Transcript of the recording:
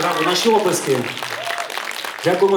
Браво, наші обласки. Дякуємо.